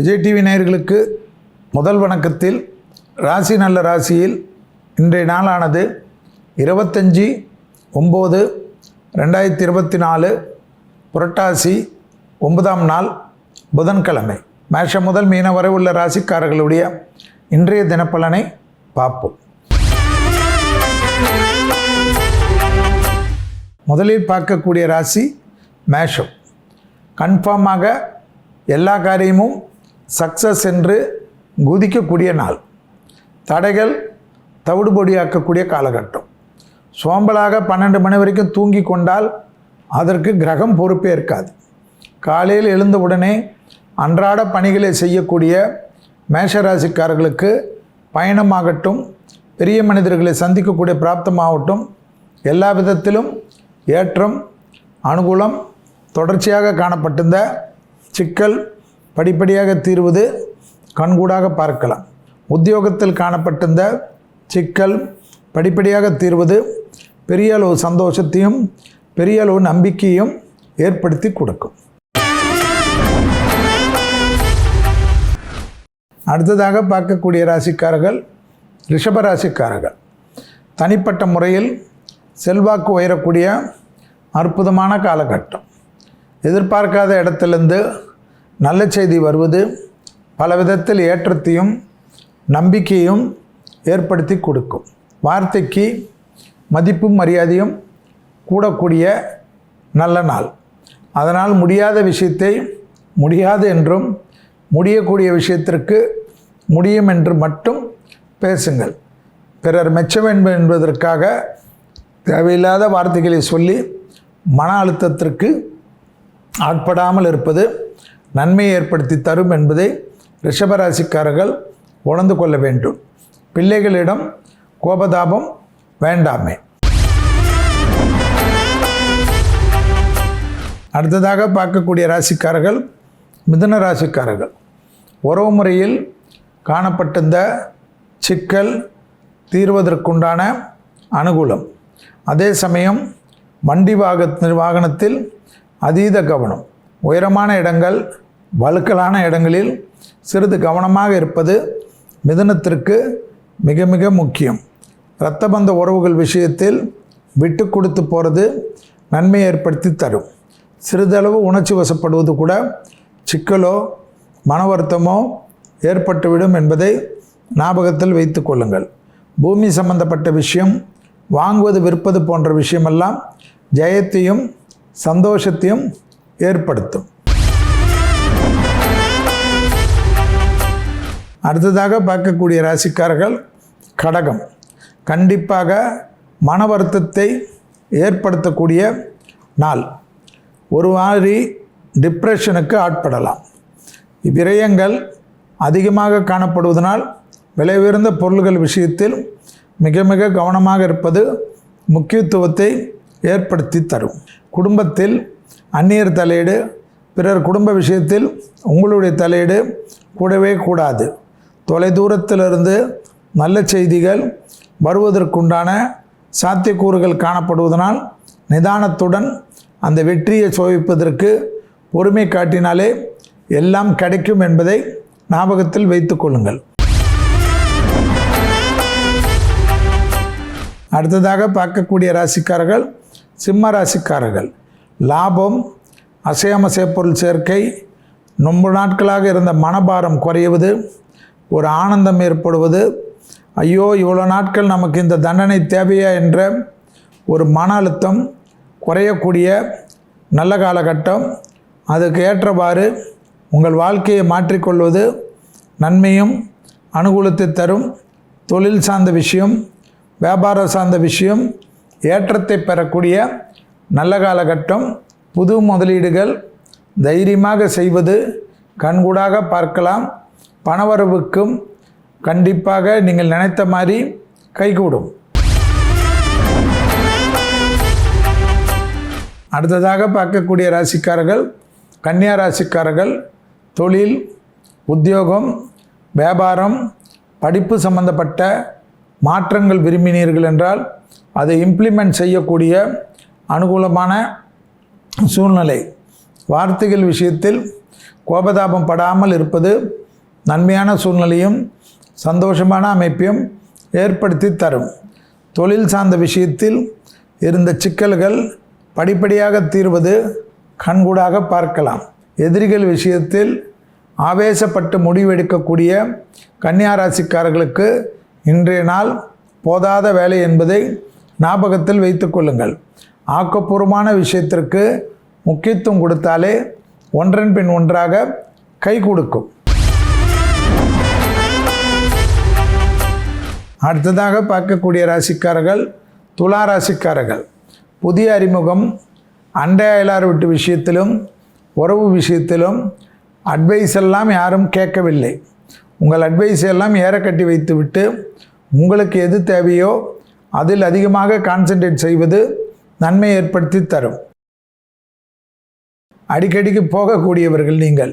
Vijay TV நேயர்களுக்கு முதல் வணக்கத்தில் ராசி நல்ல ராசியில் இன்றைய நாளானது இருபத்தஞ்சி ஒம்பது ரெண்டாயிரத்தி இருபத்தி நாலு புரட்டாசி ஒன்பதாம் நாள் புதன்கிழமை. மேஷம் முதல் மீன வரை உள்ள ராசிக்காரர்களுடைய இன்றைய தினப்பலனை பார்ப்போம். முதலில் பார்க்கக்கூடிய ராசி மேஷம். கன்ஃபார்மாக எல்லா காரியமும் சக்ஸஸ் என்று குதிக்கக்கூடிய நாள். தடைகள் தவிடுபொடியாக்கக்கூடிய காலகட்டம். சோம்பலாக பன்னெண்டு மணி வரைக்கும் தூங்கி கொண்டால் அதற்கு கிரகம் பொறுப்பே இருக்காது. காலையில் எழுந்தவுடனே அன்றாட பணிகளை செய்யக்கூடிய மேஷராசிக்காரர்களுக்கு பயணமாகட்டும் பெரிய மனிதர்களை சந்திக்கக்கூடிய பிராப்தமாகட்டும் எல்லா விதத்திலும் ஏற்றம் அனுகூலம் தொடர்ச்சியாக காணப்பட்டிருந்த சிக்கல் படிப்படியாக தீர்வது கண்கூடாக பார்க்கலாம். உத்தியோகத்தில் காணப்பட்டிருந்த சிக்கல் படிப்படியாக தீர்வது பெரிய அளவு சந்தோஷத்தையும் பெரிய அளவு நம்பிக்கையும் ஏற்படுத்தி கொடுக்கும். அடுத்ததாக பார்க்கக்கூடிய ராசிக்காரர்கள் ரிஷப ராசிக்காரர்கள். தனிப்பட்ட முறையில் செல்வாக்கு உயரக்கூடிய அற்புதமான காலகட்டம். எதிர்பார்க்காத இடத்துலேருந்து நல்ல செய்தி வருவது பல விதத்தில் ஏற்றத்தையும் நம்பிக்கையும் ஏற்படுத்தி கொடுக்கும். வார்த்தைக்கு மதிப்பும் மரியாதையும் கூடக்கூடிய நல்ல நாள். அதனால் முடியாத விஷயத்தை முடியாது என்றும் முடியக்கூடிய விஷயத்திற்கு முடியும் என்று மட்டும் பேசுங்கள். பிறர் மெச்ச வேண்டும் என்பதற்காக தேவையில்லாத வார்த்தைகளை சொல்லி மன அழுத்தத்திற்கு ஆட்படாமல் இருப்பது நன்மையை ஏற்படுத்தி தரும் என்பதை ரிஷபராசிக்காரர்கள் உணர்ந்து கொள்ள வேண்டும். பிள்ளைகளிடம் கோபதாபம் வேண்டாமே. அடுத்ததாக பார்க்கக்கூடிய ராசிக்காரர்கள் மிதுன ராசிக்காரர்கள். உறவு முறையில் காணப்பட்டிருந்த சிக்கல் தீர்வதற்குண்டான அனுகூலம். அதே சமயம் வண்டி வாக வாகனத்தில் அதீத கவனம். உயரமான இடங்கள் வழுக்கலான இடங்களில் சிறிது கவனமாக இருப்பது மிதனத்திற்கு மிக மிக முக்கியம். இரத்தபந்த உறவுகள் விஷயத்தில் விட்டு கொடுத்து போகிறது நன்மை ஏற்படுத்தி தரும். சிறிதளவு உணர்ச்சி வசப்படுவது கூட சிக்கலோ மன வருத்தமோ ஏற்பட்டுவிடும் என்பதை ஞாபகத்தில் வைத்து கொள்ளுங்கள். பூமி சம்பந்தப்பட்ட விஷயம் வாங்குவது விற்பது போன்ற விஷயமெல்லாம் ஜெயத்தையும் சந்தோஷத்தையும் ஏற்படுத்தும். அடுத்ததாக பார்க்கக்கூடிய ராசிக்காரர்கள் கடகம். கண்டிப்பாக மன வருத்தத்தை ஏற்படுத்தக்கூடிய நாள். ஒரு மாதிரி டிப்ரெஷனுக்கு ஆட்படலாம். விரயங்கள் அதிகமாக காணப்படுவதனால் விலை உயர்ந்த பொருள்கள் விஷயத்தில் மிக மிக கவனமாக இருப்பது முக்கியத்துவத்தை ஏற்படுத்தி தரும். குடும்பத்தில் அந்நியர் தலையீடு பிறர் குடும்ப விஷயத்தில் உங்களுடைய தலையீடு கூடவே கூடாது. தொலைதூரத்திலிருந்து நல்ல செய்திகள் வருவதற்குண்டான சாத்தியக்கூறுகள் காணப்படுவதனால் நிதானத்துடன் அந்த வெற்றியை சோதிப்பதற்கு பொறுமை காட்டினாலே எல்லாம் கிடைக்கும் என்பதை ஞாபகத்தில் வைத்து கொள்ளுங்கள். அடுத்ததாக பார்க்கக்கூடிய ராசிக்காரர்கள் சிம்ம ராசிக்காரர்கள். லாபம் அசையாமசை பொருள் சேர்க்கை ரொம்ப நாட்களாக இருந்த மனபாரம் குறையுவது ஒரு ஆனந்தம் ஏற்படுவது. ஐயோ இவ்வளோ நாட்கள் நமக்கு இந்த தண்டனை தேவையா என்ற ஒரு மன அழுத்தம் குறையக்கூடிய நல்ல காலகட்டம். அதுக்கு ஏற்றவாறு உங்கள் வாழ்க்கையை மாற்றிக்கொள்வது நன்மையும் அனுகூலத்தை தரும். தொழில் சார்ந்த விஷயம் வியாபாரம் சார்ந்த விஷயம் ஏற்றத்தை பெறக்கூடிய நல்ல காலகட்டம் புது முதலீடுகள் தைரியமாக செய்வது கண்கூடாக பார்க்கலாம் பணவரவுக்கும் கண்டிப்பாக நீங்கள் நினைத்த மாதிரி கைகூடும். அடுத்ததாக பார்க்கக்கூடிய ராசிக்காரர்கள் கன்னியா ராசிக்காரர்கள் தொழில் உத்தியோகம் வியாபாரம் படிப்பு சம்பந்தப்பட்ட மாற்றங்கள் விரும்பினீர்கள் என்றால் அதை இம்ப்ளிமெண்ட் செய்யக்கூடிய அனுகூலமான சூழ்நிலை. வார்த்தைகள் விஷயத்தில் கோபதாபம் படாமல் இருப்பது நன்மையான சூழ்நிலையும் சந்தோஷமான அமைப்பையும் ஏற்படுத்தி தரும். தொழில் சார்ந்த விஷயத்தில் இருந்த சிக்கல்கள் படிப்படியாக தீர்வது கண்கூடாக பார்க்கலாம். எதிரிகள் விஷயத்தில் ஆவேசப்பட்டு முடிவெடுக்கக்கூடிய கன்னியாராசிக்காரர்களுக்கு இன்றைய நாள் போதாத வேலை என்பதை ஞாபகத்தில் வைத்துக்கொள்ளுங்கள் ஆக்கப்பூர்வமான விஷயத்திற்கு முக்கியத்துவம் கொடுத்தாலே ஒன்றன் பின் ஒன்றாக கை கொடுக்கும். அடுத்ததாக பார்க்கக்கூடிய ராசிக்காரர்கள் துலா ராசிக்காரர்கள். புதிய அறிமுகம் அண்டை அயலார் வீட்டு விஷயத்திலும் உறவு விஷயத்திலும் அட்வைஸ் எல்லாம் யாரும் கேட்கவில்லை. உங்கள் அட்வைஸ் எல்லாம் ஏற கட்டி வைத்துவிட்டு உங்களுக்கு எது தேவையோ அதில் அதிகமாக கான்சென்ட்ரேட் செய்வது நன்மை ஏற்படுத்தி தரும். அடிக்கடிக்கு போகக்கூடியவர்கள் நீங்கள்.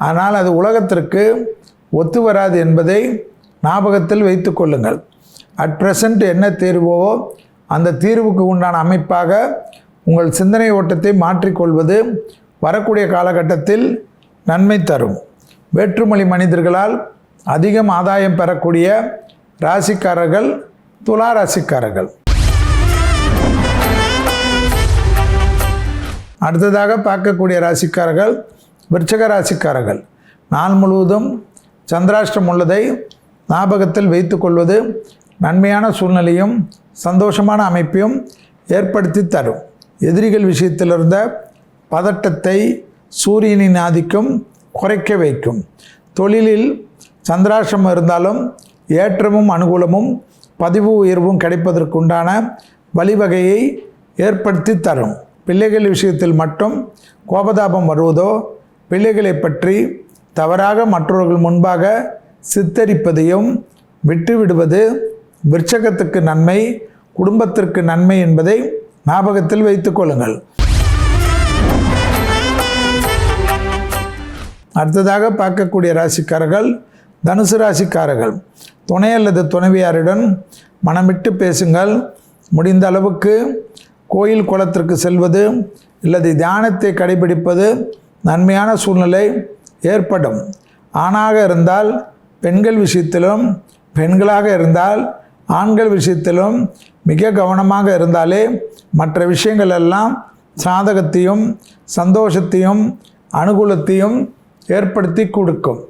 ஆனால் அது உலகத்திற்கு ஒத்து வராது என்பதை ஞாபகத்தில் வைத்து கொள்ளுங்கள். அட் ப்ரெசண்ட் என்ன தீர்வோ அந்த தீர்வுக்கு உண்டான அமைப்பாக உங்கள் சிந்தனை ஓட்டத்தை மாற்றிக்கொள்வது வரக்கூடிய காலகட்டத்தில் நன்மை தரும். வேற்றுமொழி மனிதர்களால் அதிகம் ஆதாயம் பெறக்கூடிய ராசிக்காரர்கள் துலா ராசிக்காரர்கள் அடுத்ததாக பார்க்கக்கூடிய ராசிக்காரர்கள் விருச்சக ராசிக்காரர்கள். நாள் முழுவதும் சந்திராஷ்டம் உள்ளதை ஞாபகத்தில் வைத்துக்கொள்வது நன்மையான சூழ்நிலையும் சந்தோஷமான அமைப்பையும் ஏற்படுத்தி தரும். எதிரிகள் விஷயத்தில் இருந்த பதட்டத்தை சூரியனின் ஆதிக்கம் குறைக்க வைக்கும். தொழிலில் சந்திராஷ்டம் இருந்தாலும் ஏற்றமும் அனுகூலமும் பதிவு உயர்வும் கிடைப்பதற்குண்டான வழிவகையை ஏற்படுத்தி தரும். பிள்ளைகள் விஷயத்தில் மட்டும் கோபதாபம் வருவதோ பிள்ளைகளை பற்றி தவறாக மற்றவர்கள் முன்பாக சித்தரிப்பதையும் விட்டுவிடுவது விற்சகத்துக்கு நன்மை குடும்பத்திற்கு நன்மை என்பதை ஞாபகத்தில் வைத்துக்கொள்ளுங்கள் அடுத்ததாக பார்க்கக்கூடிய ராசிக்காரர்கள் தனுசு ராசிக்காரர்கள். துணை அல்லது துணைவியாருடன் மனமிட்டு பேசுங்கள். முடிந்த அளவுக்கு கோயில் குளத்திற்கு செல்வது இல்லது தியானத்தை கடைபிடிப்பது நன்மையான சூழ்நிலை ஏற்படும். ஆணாக இருந்தால் பெண்கள் விஷயத்திலும் பெண்களாக இருந்தால் ஆண்கள் விஷயத்திலும் மிக கவனமாக இருந்தாலே மற்ற விஷயங்கள் எல்லாம் சாதகத்தையும் சந்தோஷத்தையும் அனுகூலத்தையும் ஏற்படுத்தி கொடுக்கும்.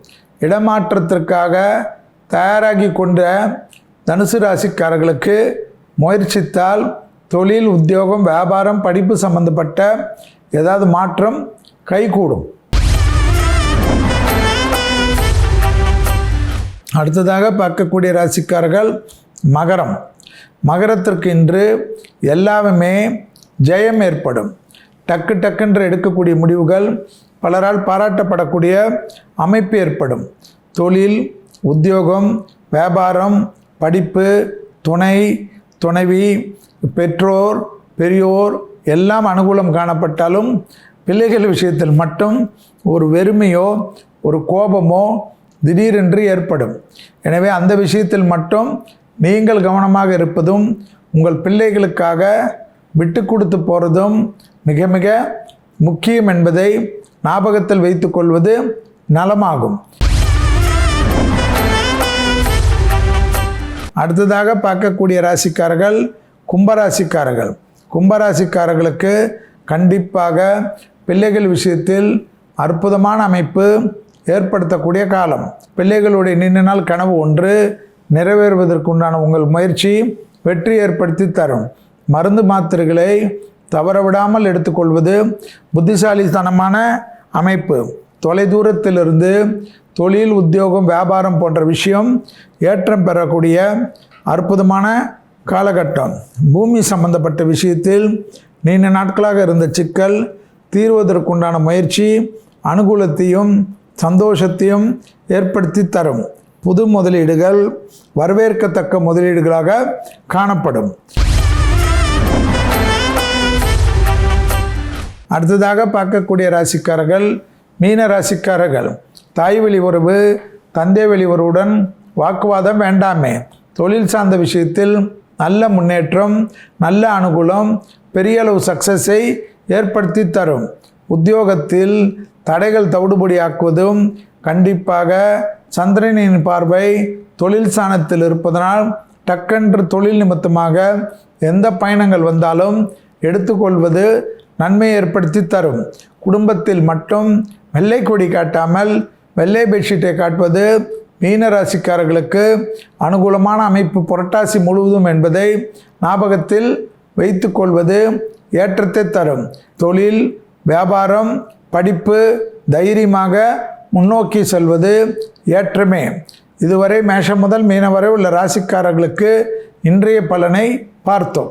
இடமாற்றத்திற்காக தயாராகி கொண்ட தனுசு ராசிக்காரர்களுக்கு முயற்சித்தால் தொழில் உத்தியோகம் வியாபாரம் படிப்பு சம்பந்தப்பட்ட ஏதாவது மாற்றம் கைகூடும். அடுத்ததாக பார்க்கக்கூடிய ராசிக்காரர்கள் மகரம். மகரத்திற்கு இன்று எல்லாமே ஜெயம் ஏற்படும். டக்கு டக்குன்று எடுக்கக்கூடிய முடிவுகள் பலரால் பாராட்டப்படக்கூடிய அமைப்பு ஏற்படும். தொழில் உத்தியோகம் வியாபாரம் படிப்பு துணை துணைவி பெற்றோர் பெரியோர் எல்லாம் அனுகூலம் காணப்பட்டாலும் பிள்ளைகள் விஷயத்தில் மட்டும் ஒரு வெறுமையோ ஒரு கோபமோ திடீரென்று ஏற்படும். எனவே அந்த விஷயத்தில் மட்டும் நீங்கள் கவனமாக இருப்பதும் உங்கள் பிள்ளைகளுக்காக விட்டு கொடுத்து போகிறதும் மிக மிக முக்கியம் என்பதை ஞாபகத்தில் வைத்துக்கொள்வது நலமாகும். அடுத்ததாக பார்க்கக்கூடிய ராசிக்காரர்கள் கும்பராசிக்காரர்கள். கும்பராசிக்காரர்களுக்கு கண்டிப்பாக பிள்ளைகள் விஷயத்தில் அற்புதமான அமைப்பு ஏற்படுத்தக்கூடிய காலம். பிள்ளைகளுடைய நீண்ட நாள் கனவு ஒன்று நிறைவேறுவதற்குண்டான உங்கள் முயற்சி வெற்றி ஏற்படுத்தி தரும். மருந்து மாத்திரைகளை தவற விடாமல் எடுத்துக்கொள்வது புத்திசாலித்தனமான அமைப்பு. தொலைதூரத்திலிருந்து தொழில் உத்தியோகம் வியாபாரம் போன்ற விஷயம் ஏற்றம் பெறக்கூடிய அற்புதமான காலகட்டம். பூமி சம்பந்தப்பட்ட விஷயத்தில் நீண்ட நாட்களாக இருந்த சிக்கல் தீர்வதற்குண்டான முயற்சி அனுகூலத்தையும் சந்தோஷத்தையும் ஏற்படுத்தி தரும் புது முதலீடுகள் வரவேற்கத்தக்க முதலீடுகளாக காணப்படும். அடுத்ததாக பார்க்கக்கூடிய ராசிக்காரர்கள் மீன ராசிக்காரர்கள். தாய்வெளி உறவு தந்தை வெளி உறவுடன் வாக்குவாதம் வேண்டாமே. தொழில் சார்ந்த விஷயத்தில் நல்ல முன்னேற்றம் நல்ல அனுகூலம் பெரிய அளவு சக்ஸஸை ஏற்படுத்தி தரும். உத்தியோகத்தில் தடைகள் தவிடுபடியாக்குவதும் கண்டிப்பாக சந்திரனின் பார்வை தொழில் சாணத்தில் இருப்பதனால் டக்கென்று தொழில் நிமித்தமாக எந்த பயணங்கள் வந்தாலும் எடுத்துக்கொள்வது நன்மை ஏற்படுத்தி தரும். குடும்பத்தில் மட்டும் வெள்ளை கொடி காட்டாமல் வெள்ளை பெட்ஷீட்டை காட்டுவது மீன ராசிக்காரர்களுக்கு அனுகூலமான அமைப்பு புரட்டாசி முழுவதும் என்பதை ஞாபகத்தில் வைத்துக்கொள்வது ஏற்றத்தை தரும். தொழில் வியாபாரம் படிப்பு தைரியமாக முன்னோக்கி செல்வது ஏற்றமே. இதுவரை மேஷம் முதல் மீனவரை வரை உள்ள ராசிக்காரர்களுக்கு இன்றைய பலனை பார்த்தோம்.